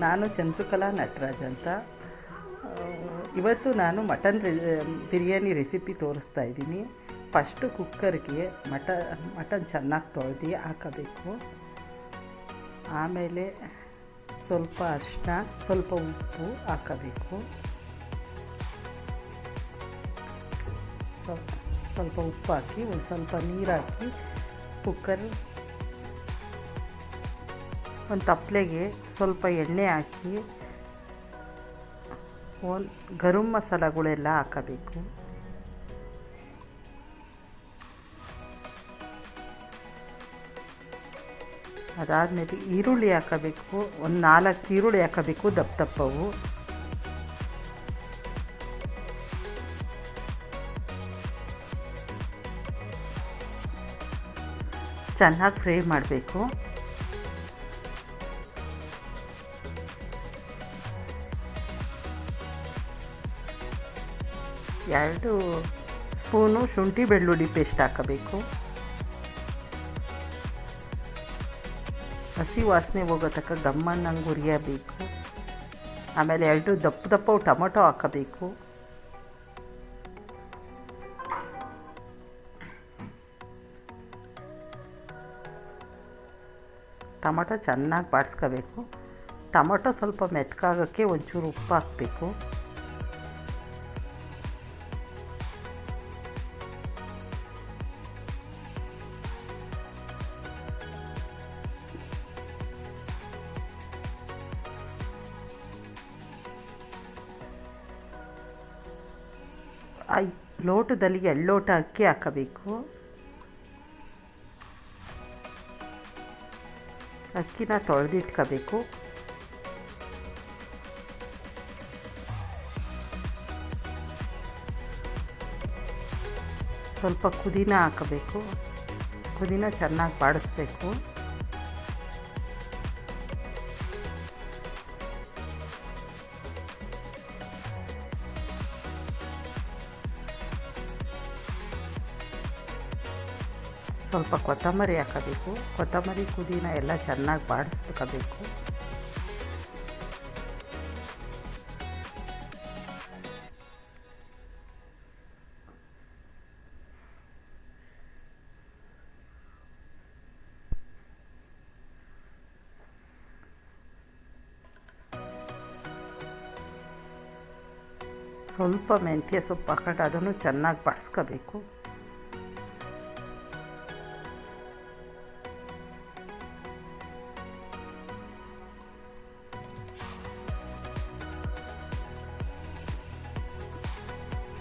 ನಾನು ಚಂದ್ರಕಲಾ ನಟರಾಜ್ ಅಂತ. ಇವತ್ತು ನಾನು ಮಟನ್ ರೆ, ಬಿರಿಯಾನಿ ರೆಸಿಪಿ ತೋರಿಸ್ತಾ ಇದ್ದೀನಿ. ಫಸ್ಟು ಕುಕ್ಕರ್ಗೆ ಮಟ, ಮಟನ್ ಚೆನ್ನಾಗಿ ತೊಳೆದು ಹಾಕಬೇಕು. ಆಮೇಲೆ ಸ್ವಲ್ಪ ಅರಿಶಿನ ಸ್ವಲ್ಪ ಉಪ್ಪು ಹಾಕಬೇಕು. ಸ್ವಲ್ಪ ಸ್ವಲ್ಪ ಉಪ್ಪು ಹಾಕಿ, ಒಂದು ಸ್ವಲ್ಪ ನೀರು ಹಾಕಿ ಕುಕ್ಕರ್ ಒಂದು ತಪ್ಪಲೆಗೆ ಸ್ವಲ್ಪ ಎಣ್ಣೆ ಹಾಕಿ ಒಂದು ಗರಂ ಮಸಾಲಗಳೆಲ್ಲ ಹಾಕಬೇಕು. ಅದಾದಮೇಲೆ ಈರುಳ್ಳಿ ಹಾಕಬೇಕು, ಒಂದು ನಾಲ್ಕು ಈರುಳ್ಳಿ ಹಾಕಬೇಕು ದಪ್ಪ ದಪ್ಪವು. ಚೆನ್ನಾಗಿ ಫ್ರೈ ಮಾಡಬೇಕು. ಎರಡು ಸ್ಪೂನು ಶುಂಠಿ ಬೆಳ್ಳುಳ್ಳಿ ಪೇಸ್ಟ್ ಹಾಕಬೇಕು. ಹಸಿ ವಾಸನೆ ಹೋಗೋ ತಕ್ಕ ಗಮ್ಮನ್ನಂಗೆ ಹುರಿಯಬೇಕು. ಆಮೇಲೆ ಎರಡು ದಪ್ಪ ದಪ್ಪ ಟೊಮೊಟೊ ಹಾಕಬೇಕು. ಟೊಮೊಟೊ ಚೆನ್ನಾಗಿ ಬಾಡಿಸ್ಕೋಬೇಕು ಟೊಮೊಟೊ ಸ್ವಲ್ಪ ಮೆತ್ಕಾಗೋಕ್ಕೆ ಒಂಚೂರು ಉಪ್ಪು ಹಾಕಬೇಕು. ಆ ಲೋಟದಲ್ಲಿ ಎಳ್ಳು ಲೋಟ ಅಕ್ಕಿ ಹಾಕಬೇಕು. ಅಕ್ಕಿನ ತೊಳೆದಿಟ್ಕೋಬೇಕು. ಸ್ವಲ್ಪ ಕುದಿನ ಹಾಕಬೇಕು. ಕುದಿನ ಚೆನ್ನಾಗಿ ಬಾಡಿಸ್ಬೇಕು. ಸ್ವಲ್ಪ ಕೊತ್ತಂಬರಿ ಹಾಕಬೇಕು. ಕೊತ್ತಂಬರಿ ಕುದಿನ ಎಲ್ಲ ಚೆನ್ನಾಗಿ ಬಾಡಿಸ್ಕೋಬೇಕು. ಸ್ವಲ್ಪ ಮೆಂತ್ಯ ಸೊಪ್ಪು ಹಾಕೊಂಡು ಅದನ್ನು ಚೆನ್ನಾಗಿ ಬಾಡಿಸ್ಕೋಬೇಕು.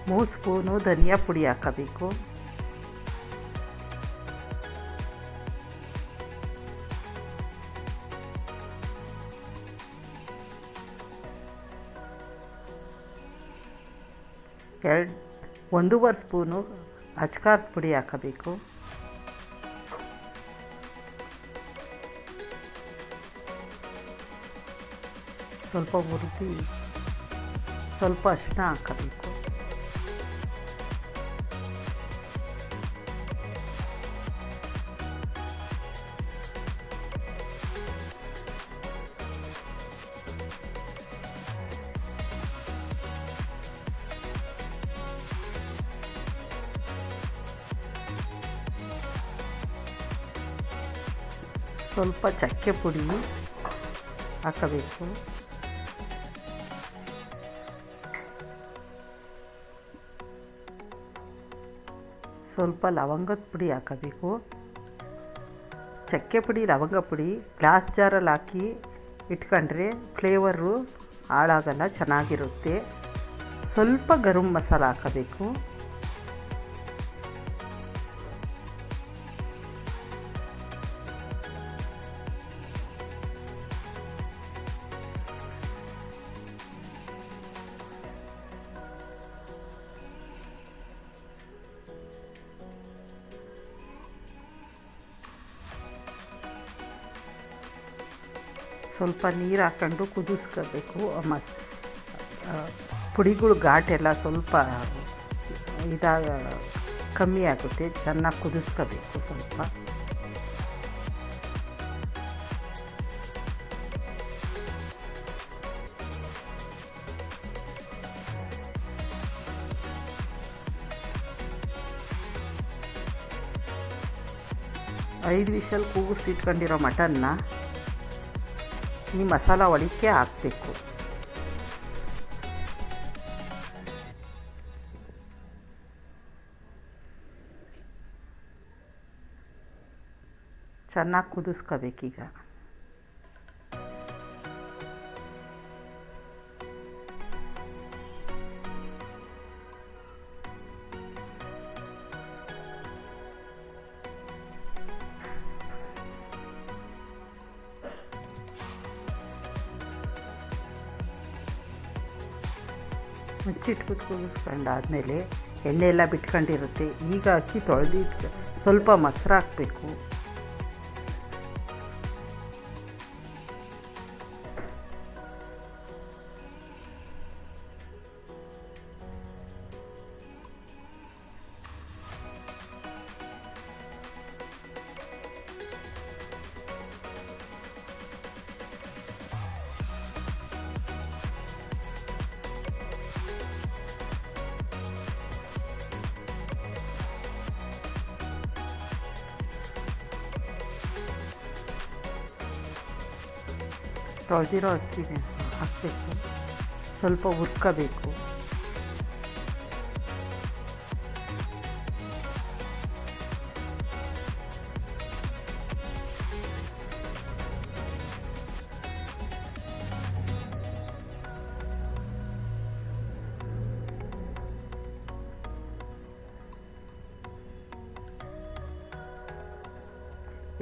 ಮೂರು ಸ್ಪೂನು ಧನಿಯಾ ಪುಡಿ ಹಾಕಬೇಕು. ಎರಡು, ಒಂದೂವರೆ ಸ್ಪೂನು ಅಚ್ಕಾರದ ಪುಡಿ ಹಾಕಬೇಕು. ಸ್ವಲ್ಪ ಹುರಿದು, ಸ್ವಲ್ಪ ಅರಿಶಿನ ಹಾಕಬೇಕು. ಸ್ವಲ್ಪ ಚಕ್ಕೆ ಪುಡಿ ಹಾಕಬೇಕು. ಸ್ವಲ್ಪ ಲವಂಗದ ಪುಡಿ ಹಾಕಬೇಕು. ಚಕ್ಕೆ ಪುಡಿ, ಲವಂಗ ಪುಡಿ ಗ್ಲಾಸ್ ಜಾರಲ್ಲಿ ಹಾಕಿ ಇಟ್ಕೊಂಡ್ರೆ ಫ್ಲೇವರು ಹಾಳಾಗಲ್ಲ, ಚೆನ್ನಾಗಿರುತ್ತೆ. ಸ್ವಲ್ಪ ಗರಂ ಮಸಾಲ ಹಾಕಬೇಕು. ಸ್ವಲ್ಪ ನೀರು ಹಾಕ್ಕೊಂಡು ಕುದಿಸ್ಕೋಬೇಕು, ಮಸ್ ಪುಡಿಗಳು ಘಾಟೆಲ್ಲ ಸ್ವಲ್ಪ ಇದಾಗ ಕಮ್ಮಿ ಆಗುತ್ತೆ, ಚೆನ್ನಾಗಿ ಕುದಿಸ್ಕೋಬೇಕು ಸ್ವಲ್ಪ. ಐದು ವಿಷಲ್ ಕೂಗಿಸಿಟ್ಕೊಂಡಿರೋ ಮಟನ್ನ ಈ ಮಸಾಲ ಒಳಕ್ಕೆ ಹಾಕಬೇಕು. ಚೆನ್ನಾಗಿ ಕುದಿಸ್ಕೋಬೇಕೀಗ. ಮುಚ್ಚಿಟ್ಟು ಆದಮೇಲೆ ಎಣ್ಣೆ ಎಲ್ಲ ಬಿಟ್ಕೊಂಡಿರುತ್ತೆ. ಈಗ ಅಕ್ಕಿ ತೊಳೆದಿಟ್ಟು ಸ್ವಲ್ಪ ಮೊಸರು ಹಾಕಬೇಕು. ತೊಳೆದಿರೋ ಅಕ್ಕಿನ ಹಾಕಬೇಕು ಸ್ವಲ್ಪ ಹುರ್ಕೋಬೇಕು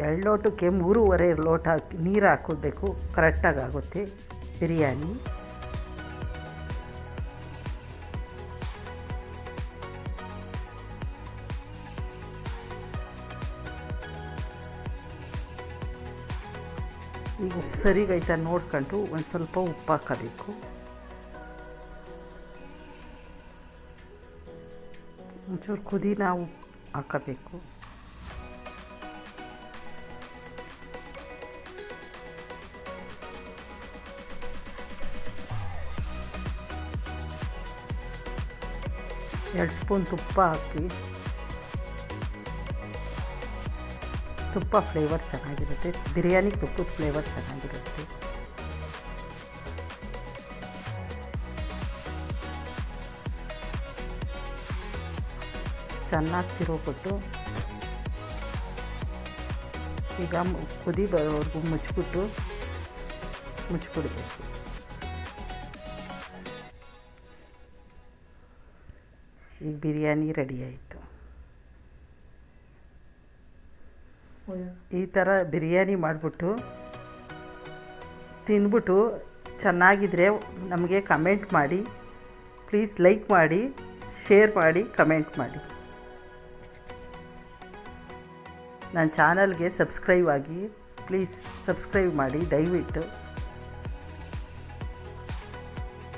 ಎರಡು ಲೋಟಕ್ಕೆ ಮೂರುವರೆ ಲೋಟ ಹಾಕಿ ನೀರು ಹಾಕೋಬೇಕು. ಕರೆಕ್ಟಾಗಿ ಆಗುತ್ತೆ ಬಿರಿಯಾನಿ. ಈಗ ಸರಿಗೈತ ನೋಡ್ಕೊಂಡು ಒಂದು ಸ್ವಲ್ಪ ಉಪ್ಪು ಹಾಕಬೇಕು. ಒಂಚೂರು ಕುದಿನ ಉಪ್ಪು ಹಾಕೋಬೇಕು. ಎರಡು ಸ್ಪೂನ್ ತುಪ್ಪ ಹಾಕಿ. ತುಪ್ಪ ಫ್ಲೇವರ್ ಚೆನ್ನಾಗಿರುತ್ತೆ. ಬಿರಿಯಾನಿ ತುಪ್ಪದ ಫ್ಲೇವರ್ ಚೆನ್ನಾಗಿರುತ್ತೆ. ಚೆನ್ನಾಗಿ ತಿರುಗ್ಬಿಟ್ಟು ಈಗ ಕುದಿ ಬರೋವರೆಗೂ ಮುಚ್ಚಿಬಿಟ್ಟು ಮುಚ್ಚಿಬಿಡ್ಬೇಕು. ಈಗ ಬಿರಿಯಾನಿ ರೆಡಿ ಆಯಿತು. ಈ ಥರ ಬಿರಿಯಾನಿ ಮಾಡಿಬಿಟ್ಟು ತಿಂದ್ಬಿಟ್ಟು ಚೆನ್ನಾಗಿದ್ರೆ ನಮಗೆ ಕಮೆಂಟ್ ಮಾಡಿ ಪ್ಲೀಸ್ ಲೈಕ್ ಮಾಡಿ ಶೇರ್ ಮಾಡಿ ಕಮೆಂಟ್ ಮಾಡಿ. ನನ್ನ ಚಾನಲ್ಗೆ ಸಬ್ಸ್ಕ್ರೈಬ್ ಆಗಿ ಪ್ಲೀಸ್ ಸಬ್ಸ್ಕ್ರೈಬ್ ಮಾಡಿ, ದಯವಿಟ್ಟು.